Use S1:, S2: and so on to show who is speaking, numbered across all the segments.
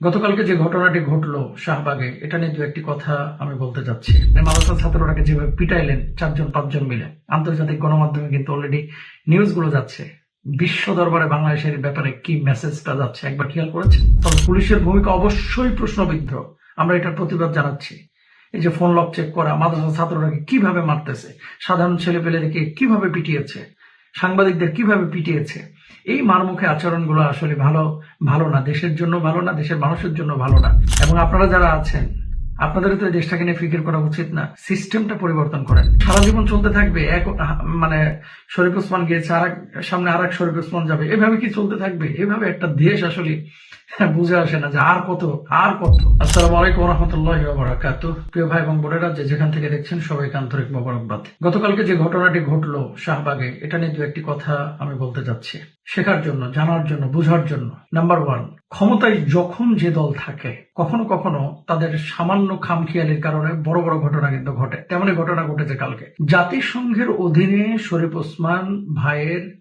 S1: গতকালকে যে ঘটনাটি ঘটলো শাহবাগে, এটা নিয়ে দু একটি কথা আমি বলতে চাচ্ছি। মাদ্রাসা ছাত্ররাকে যেভাবে পিটাইলেন, চারজন, পাঁচজন মিলে, আন্তর্জাতিক গণমাধ্যমে কিন্তু অলরেডি নিউজগুলো যাচ্ছে। বিশ্ব দরবারে বাংলাদেশের ব্যাপারে কি মেসেজটা যাচ্ছে, একবার খেয়াল করেছেন? তবে পুলিশের ভূমিকা অবশ্যই প্রশ্নবিদ্ধ। আমরা এটার প্রতিবাদ জানাচ্ছি। এই যে ফোন লক চেক করা মাদ্রাসা ছাত্ররাকে কীভাবে মারতেছে, সাধারণ ছেলে পেলেদেরকে কীভাবে পিটিয়েছে, সাংবাদিকদের কীভাবে পিটিয়েছে এই মারমুখে আচরণগুলো আসলে ভালো ভালো না। দেশের জন্য ভালো না, দেশের মানুষের জন্য ভালো না। এবং আপনারা যারা আছেন আপনাদের তো দেশটাকে নিয়ে ফিকির করা উচিত না। সিস্টেমটা পরিবর্তন করেন। সারা জীবন চলতে থাকবে। এক মানে শরীফ ওসমান গিয়েছে আর সামনে আর এক শরীফ ওসমান যাবে। এভাবে কি চলতে থাকবে? এভাবে একটা দেশ আসলে বুঝে আসে না যে আর কত আর কত। আসসালামু আলাইকুম রহমতুল্লাহ বারাকাত প্রিয় ভাই এবং বোনেরা, যে যেখান থেকে দেখছেন, সবাইকে আন্তরিক মোবারকবাদ। গতকালকে যে ঘটনাটি ঘটলো শাহবাগে, এটা নিয়ে দু একটি কথা আমি বলতে চাচ্ছি শেখার জন্য, জানার জন্য, বোঝার জন্য। নাম্বার ওয়ান ক্ষমতায় যখন যে দল থাকে, কখনো কখনো তাদের সামান্য খামখিয়ালির কারণে বড় বড় ঘটনা কিন্তু ঘটে। তেমনই ঘটনা ঘটেছে কালকে। জাতিসংঘের অধীনে শরীফ ওসমান ভাইয়ের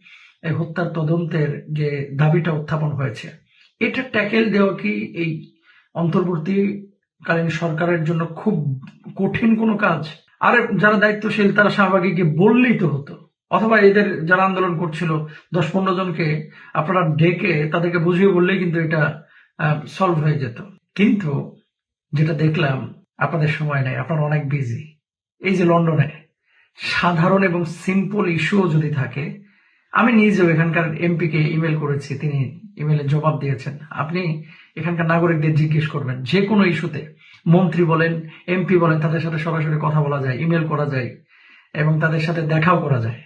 S1: হত্যার তদন্তের যে দাবিটা উত্থাপন হয়েছে, এটা ট্যাকেল দেওয়া কি এই অন্তর্বর্তীকালীন সরকারের জন্য খুব কঠিন কোনো কাজ? আর, যারা দায়িত্বশীল, তারা শাহবাগীকে বললেই তো হতো। অথবা এদের যারা আন্দোলন করছিল, দশ পনেরো জনকে আপনারা ডেকে তাদেরকে বুঝিয়ে বললেই কিন্তু এটা সলভ হয়ে যেত। কিন্তু যেটা দেখলাম, আপনাদের সময় নেই, আপনারা অনেক বিজি এই যে লন্ডনে সাধারণ এবং সিম্পল ইস্যুও যদি থাকে, আমি নিজেও এখানকার এমপি কে ইমেল করেছি, তিনি ইমেলের জবাব দিয়েছেন। আপনি এখানকার নাগরিকদের জিজ্ঞেস করবেন, যে কোনো ইস্যুতে মন্ত্রী বলেন, এমপি বলেন, তাদের সাথে সরাসরি কথা বলা যায় ইমেল করা যায়, এবং তাদের সাথে দেখাও করা যায়।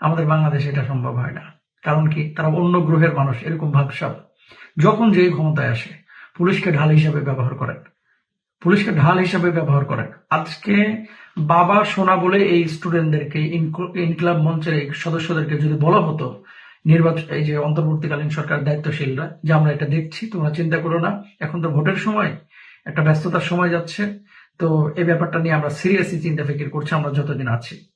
S1: আমাদের বাংলাদেশে এটা সম্ভব হয় না। কারণ কি? তারা অন্য গ্রহের মানুষ, এরকম ভাবসাব। যখন যে ক্ষমতায় আসে, পুলিশকে ঢাল হিসাবে ব্যবহার করেন। পুলিশকে ঢাল হিসাবে ব্যবহার করেন। আজকে বাবা সোনা বলে এই স্টুডেন্টদেরকে ইনক্লাব মঞ্চের এই সদস্যদেরকে যদি বলা হতো নির্বাচন এই যে অন্তর্বর্তীকালীন সরকার দায়িত্বশীলরা, যে আমরা এটা দেখছি, তোমরা চিন্তা করো না, এখন তো ভোটের সময়, একটা ব্যস্ততার সময় যাচ্ছে, তো এই ব্যাপারটা নিয়ে আমরা সিরিয়াসলি চিন্তা ফিকির করছি, আমরা যতদিন আছি।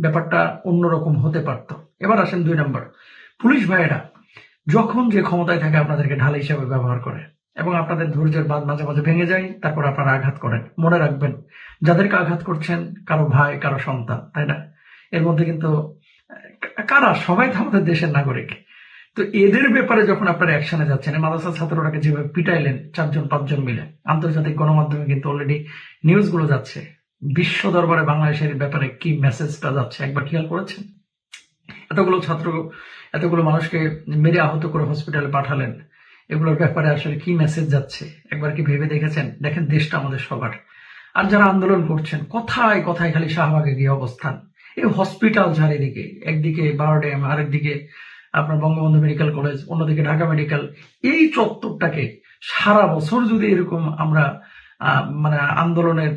S1: ব্যাপারটা অন্যরকম হতে পারত। এবার আসেন দুই নম্বর। পুলিশ ভাইয়েরা, যখন যে ক্ষমতায় থাকে আপনাদেরকে ঢাল হিসাবে ব্যবহার করে এবং আপনাদের ধৈর্যের বাদ মাঝে মাঝে ভেঙে যায়, তারপর আপনারা আঘাত করেন। মনে রাখবেন, যাদেরকে আঘাত করছেন, কারও ভাই, কারও সন্তান, তাই না? এর মধ্যে কিন্তু কারা? সবাই তো আমাদের দেশের নাগরিক। তো এদের ব্যাপারে যখন আপনারা অ্যাকশনে যাচ্ছেন মাদ্রাসা ছাত্ররাকে যেভাবে পিটাইলেন, চারজন, পাঁচজন মিলে, আন্তর্জাতিক গণমাধ্যমে কিন্তু অলরেডি নিউজগুলো যাচ্ছে। বিশ্ব দরবারে বাংলাদেশের ব্যাপারে কি মেসেজটা যাচ্ছে? একবার খেয়াল করেছেন? এতগুলো ছাত্র, এতগুলো মানুষকে মেরে আহত করে হসপিটালে পাঠালেন। এগুলোর ব্যাপারে আসলে কি মেসেজ যাচ্ছে? একবার কি ভেবে দেখেছেন? দেখেন, দেশটা আমাদের সবার। আর যারা আন্দোলন করছেন, কথায় কথায় খালি শাহবাগে গিয়ে অবস্থান। এই হসপিটাল চারিদিকে, একদিকে বারোডেম আরেকদিকে আপনার বঙ্গবন্ধু মেডিকেল কলেজ, অন্যদিকে ঢাকা মেডিকেল, এই চত্বরটাকে সারা বছর যদি এরকম আমরা মানে আন্দোলনের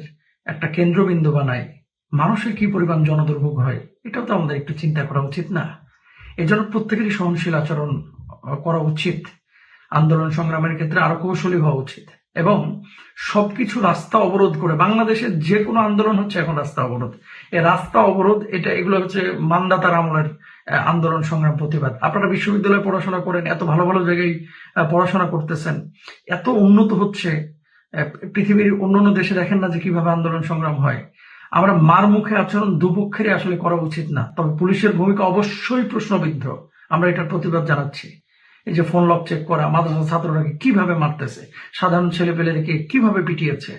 S1: একটা কেন্দ্রবিন্দু বানাই মানুষের কি পরিমাণ জনদুর্ভোগ হয়, এটাও তো আমাদের একটু চিন্তা করা উচিত না। এজন্য প্রত্যেকেরই সহনশীল আচরণ করা উচিত। আন্দোলন সংগ্রামের ক্ষেত্রে আরও কৌশলী হওয়া উচিত। এবং সবকিছু রাস্তা অবরোধ করে, বাংলাদেশের যে কোনো আন্দোলন হচ্ছে এখন রাস্তা অবরোধ। এই রাস্তা অবরোধ, এটা এগুলো হচ্ছে মান্দাতার আমলের আন্দোলন সংগ্রাম প্রতিবাদ। আপনারা বিশ্ববিদ্যালয়ে পড়াশোনা করেন, এত ভালো ভালো জায়গায় পড়াশোনা করতেছেন, এত উন্নত হচ্ছে পৃথিবীর অন্যান্য দেশে দেখেন না যে কীভাবে আন্দোলন সংগ্রাম হয়। আমরা মার মুখে আচরণ দুপক্ষেরই আসলে করা উচিত না। তবে পুলিশের ভূমিকা অবশ্যই প্রশ্নবিদ্ধ। আমরা এটার প্রতিবাদ জানাচ্ছি। এই যে ফোন লক চেক করা মাদ্রাসা ছাত্ররাকে কীভাবে মারতেছে, সাধারণ ছেলে পেলেদেরকে কীভাবে পিটিয়েছে,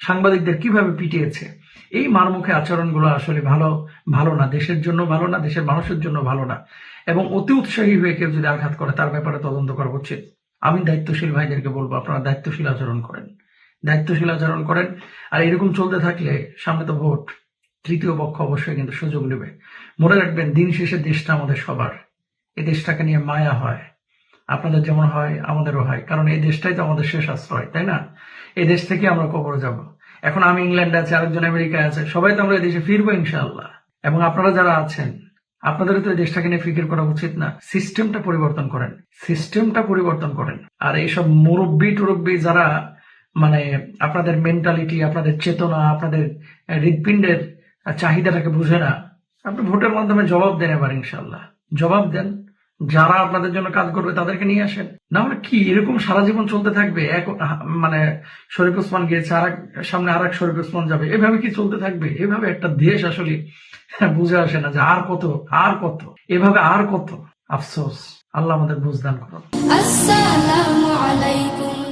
S1: সাংবাদিকদের কীভাবে পিটিয়েছে, এই মারমুখে আচরণগুলো আসলে ভালো ভালো না। দেশের জন্য ভালো না, দেশের মানুষের জন্য ভালো না। এবং অতি উৎসাহী হয়ে কেউ যদি আঘাত করে, তার ব্যাপারে তদন্ত করা উচিত। আমি দায়িত্বশীল ভাইদেরকে বলব, আপনারা দায়িত্বশীল আচরণ করেন। দায়িত্বশীল আচরণ করেন। আর এরকম চলতে থাকলে সামনে তো ভোট। তৃতীয় পক্ষ অবশ্যই কিন্তু সুযোগ নেবে। মনে রাখবেন, দিন শেষে দেশটা আমাদের সবার। এই দেশটাকে নিয়ে মায়া হয়। আপনাদের যেমন হয়, আমাদেরও হয়। কারণ এই দেশটাই তো আমাদের শেষ আশ্রয়, তাই না? এই দেশ থেকে আমরা কবরে যাব। এখন আমি ইংল্যান্ডে আছি, আরেকজন আমেরিকায় আছে। সবাই তো আমরা এই দেশে ফিরবো ইনশাআল্লাহ। এবং আপনারা যারা আছেন আপনাদের তো এই দেশটাকে নিয়ে ফিকির করা উচিত না। সিস্টেমটা পরিবর্তন করেন। সিস্টেমটা পরিবর্তন করেন। আর এইসব মুরব্বী টুরব্বী যারা মানে আপনাদের মেন্টালিটি আপনাদের চেতনা, আপনাদের হৃদপিণ্ডের চাহিদাটাকে বুঝে না, আপনি ভোটের মাধ্যমে জবাব দেন এবার ইনশাল্লাহ জবাব দেন। যারা আপনাদের জন্য কাজ করবে তাদেরকে নিয়ে আসেন। না হলে কি, এরকম সারা জীবন চলতে থাকবে? এক মানে শরীফ ওসমান গিয়েছে আর সামনে আর এক শরীফ ওসমান যাবে। এভাবে কি চলতে থাকবে? এভাবে একটা দেশ আসলে বুঝে আসে না যে আর কত আর কত। এভাবে আর কত। আফসোস। আল্লাহ আমাদের বুঝদান করুন।
S2: আসসালামু আলাইকুম।